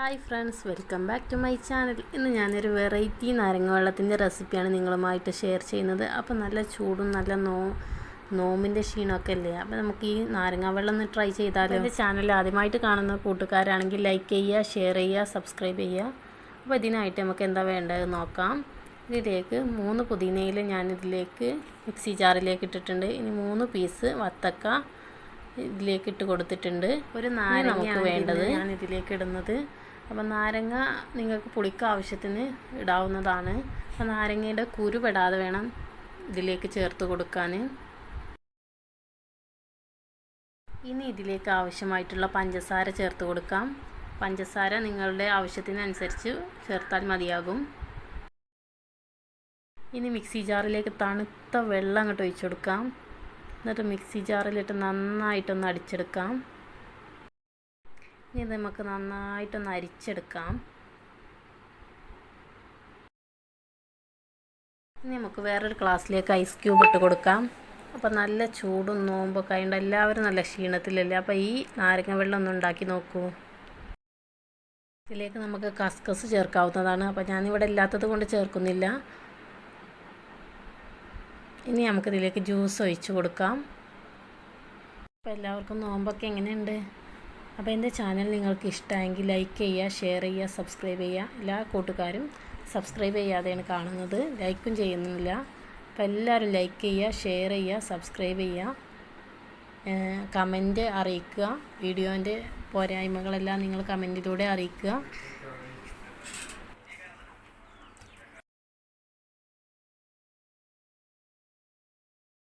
Hi friends welcome back to my channel. ഇന്ന് ഞാനൊരു variety നാരങ്ങ വെള്ളത്തിന്റെ റെസിപ്പിയാണ് നിങ്ങളുമായിട്ട് ഷെയർ ചെയ്യുന്നത്. അപ്പോൾ നല്ല ചൂടും നല്ല നോ നോമിന്റെ ക്ഷീണമൊക്കെ അല്ലേ? അപ്പോൾ നമുക്ക് ഈ നാരങ്ങ വെള്ളം ഒന്ന് ട്രൈ ചെയ്താലോ? എന്റെ ചാനൽ ആദ്യമായിട്ട് കാണുന്ന കൂട്ടുകാരാണെങ്കിൽ ലൈക്ക് ചെയ്യുക ഷെയർ ചെയ്യുക സബ്സ്ക്രൈബ് ചെയ്യുക. അപ്പോൾ ഇതിനായിട്ട് നമുക്ക് എന്താ വേണ്ടത് നോക്കാം. ഇതിലേക്ക് മൂന്ന് പുതിനയിൽ ഞാനിതിലേക്ക് മിക്സി ജാറിലേക്ക് ഇട്ടിട്ടുണ്ട്. ഇനി മൂന്ന് പീസ് വത്തക്ക ഇതിലേക്ക് ഇട്ട് കൊടുത്തിട്ടുണ്ട്. ഒരു നാരങ്ങ നമുക്ക് വേണ്ടത്. ഞാൻ ഇതിലേക്ക് ഇടുന്നത്. അപ്പം നാരങ്ങ നിങ്ങൾക്ക് പുളിക്ക ആവശ്യത്തിന് ഇടാവുന്നതാണ്. അപ്പം നാരങ്ങയുടെ കുരു പെടാതെ വേണം ഇതിലേക്ക് ചേർത്ത് കൊടുക്കാൻ ഇനി ഇതിലേക്ക് ആവശ്യമായിട്ടുള്ള പഞ്ചസാര ചേർത്ത് കൊടുക്കാം. പഞ്ചസാര നിങ്ങളുടെ ആവശ്യത്തിനനുസരിച്ച് ചേർത്താൽ മതിയാകും. ഇനി മിക്സി ജാറിലേക്ക് തണുത്ത വെള്ളം അങ്ങോട്ട് ഒഴിച്ചു കൊടുക്കാം. എന്നിട്ട് മിക്സി ജാറിലിട്ട് നന്നായിട്ടൊന്ന് അടിച്ചെടുക്കാം. ഇനി ഇത് നമുക്ക് നന്നായിട്ടൊന്ന് അരിച്ചെടുക്കാം. ഇനി നമുക്ക് വേറൊരു ഗ്ലാസ്സിലേക്ക് ഐസ് ക്യൂബ് ഇട്ട് കൊടുക്കാം. അപ്പോൾ നല്ല ചൂടും നോമ്പൊക്കെ ആയതുകൊണ്ട് എല്ലാവരും നല്ല ക്ഷീണത്തിലല്ലേ? അപ്പോൾ ഈ നാരങ്ങ വെള്ളം ഒന്ന് ഉണ്ടാക്കി നോക്കൂ. ഇതിലേക്ക് നമുക്ക് കസ്കസ് ചേർക്കാവുന്നതാണ്. അപ്പോൾ ഞാനിവിടെ ഇല്ലാത്തത് കൊണ്ട് ചേർക്കുന്നില്ല. ഇനി നമുക്കിതിലേക്ക് ജ്യൂസ് ഒഴിച്ച് കൊടുക്കാം. അപ്പോൾ എല്ലാവർക്കും നോമ്പൊക്കെ എങ്ങനെയുണ്ട്? അപ്പോൾ എന്റെ ചാനൽ നിങ്ങൾക്ക് ഇഷ്ടമെങ്കിൽ ലൈക്ക് ചെയ്യുക ഷെയർ ചെയ്യുക സബ്സ്ക്രൈബ് ചെയ്യുക. എല്ലാ കൂട്ടുകാരും സബ്സ്ക്രൈബ് ചെയ്യാതെയാണ് കാണുന്നത്. ലൈക്കും ചെയ്യുന്നില്ല. അപ്പോൾ എല്ലാവരും ലൈക്ക് ചെയ്യുക ഷെയർ ചെയ്യുക സബ്സ്ക്രൈബ് ചെയ്യുക. കമന്റ് അറിയിക്കുക. വീഡിയോന്റെ പോരായ്മകളെല്ലാം നിങ്ങൾ കമന്റിലൂടെ അറിയിക്കുക.